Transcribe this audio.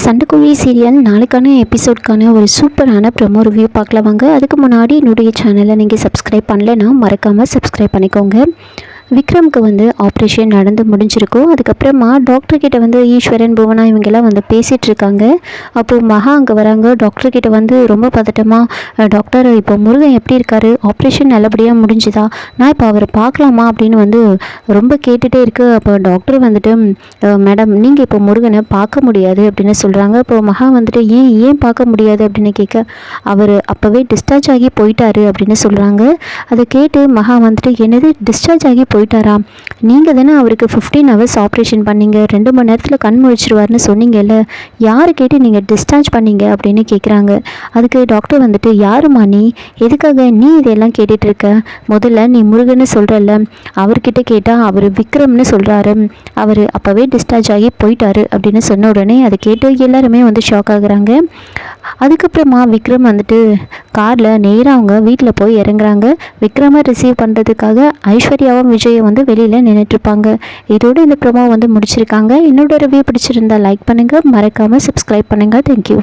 சண்டைக்குழி serial நாளைக்கான எபிசோட்கான ஒரு சூப்பரான ப்ரமோ ரிவ்யூ பார்க்கலாம் வாங்க. அதுக்கு முன்னாடி என்னுடைய சேனலை நீங்கள் சப்ஸ்கிரைப் பண்ணலைன்னா மறக்காமல் சப்ஸ்கிரைப் பண்ணிக்கோங்க. விக்ரம்க்கு வந்து ஆப்ரேஷன் நடந்து முடிஞ்சிருக்கும். அதுக்கப்புறமா டாக்டர்கிட்ட வந்து ஈஸ்வரன் புவனா இவங்கெல்லாம் வந்து பேசிகிட்டு இருக்காங்க. அப்போது மகா அங்கே வராங்க. டாக்டர்கிட்ட வந்து ரொம்ப பதட்டமாக டாக்டர் இப்போ முருகன் எப்படி இருக்காரு? ஆப்ரேஷன் நல்லபடியாக முடிஞ்சுதா? நான் இப்போ அவரை பார்க்கலாமா? அப்படின்னு வந்து ரொம்ப கேட்டுகிட்டே இருக்கு. அப்போ டாக்டர் வந்துட்டு மேடம் நீங்கள் இப்போ முருகனை பார்க்க முடியாது அப்படின்னு சொல்கிறாங்க இப்போ மகா வந்துட்டு ஏன் ஏன் பார்க்க முடியாது? அப்படின்னு கேட்க அவர் அப்போவே டிஸ்சார்ஜ் ஆகி போயிட்டாரு அப்படின்னு சொல்கிறாங்க அதை கேட்டு மகா வந்துட்டு என்னது டிஸ்சார்ஜ் ஆகி போய் போயிட்டாரா? நீங்கள் தானே அவருக்கு ஃபிஃப்டீன் ஹவர்ஸ் ஆப்ரேஷன் பண்ணீங்க. ரெண்டு மணி நேரத்தில் கண் முழிச்சிருவார்னு சொன்னீங்கல்ல. யார் கேட்டு நீங்கள் டிஸ்சார்ஜ் பண்ணீங்க அப்படின்னு கேட்குறாங்க அதுக்கு டாக்டர் வந்துட்டு யாருமா நீ? எதுக்காக நீ இதெல்லாம் கேட்டுட்ருக்க முதல்ல நீ முருகன்னு சொல்கிறல்ல அவர்கிட்ட கேட்டால் அவர் விக்ரம்னு சொல்கிறாரு அவர் அப்போவே டிஸ்சார்ஜ் ஆகி போயிட்டாரு. அப்படின்னு சொன்ன உடனே அதை கேட்டு எல்லாருமே வந்து ஷாக் ஆகுறாங்க. அதுக்கப்புறமா விக்ரம் வந்துட்டு காரில் நேராக அவங்க வீட்டில் போய் இறங்குறாங்க. விக்ரமை ரிசீவ் பண்ணுறதுக்காக ஐஸ்வர்யாவும் விஜயும் வந்து வெளியில் நின்றுட்டுருப்பாங்க இதோட இந்த ப்ரொமோ வந்து முடிச்சிருக்காங்க. என்னோட ரிவ்யூ பிடிச்சிருந்தா லைக் பண்ணுங்கள் மறக்காமல் சப்ஸ்கிரைப் பண்ணுங்கள் தேங்க்யூ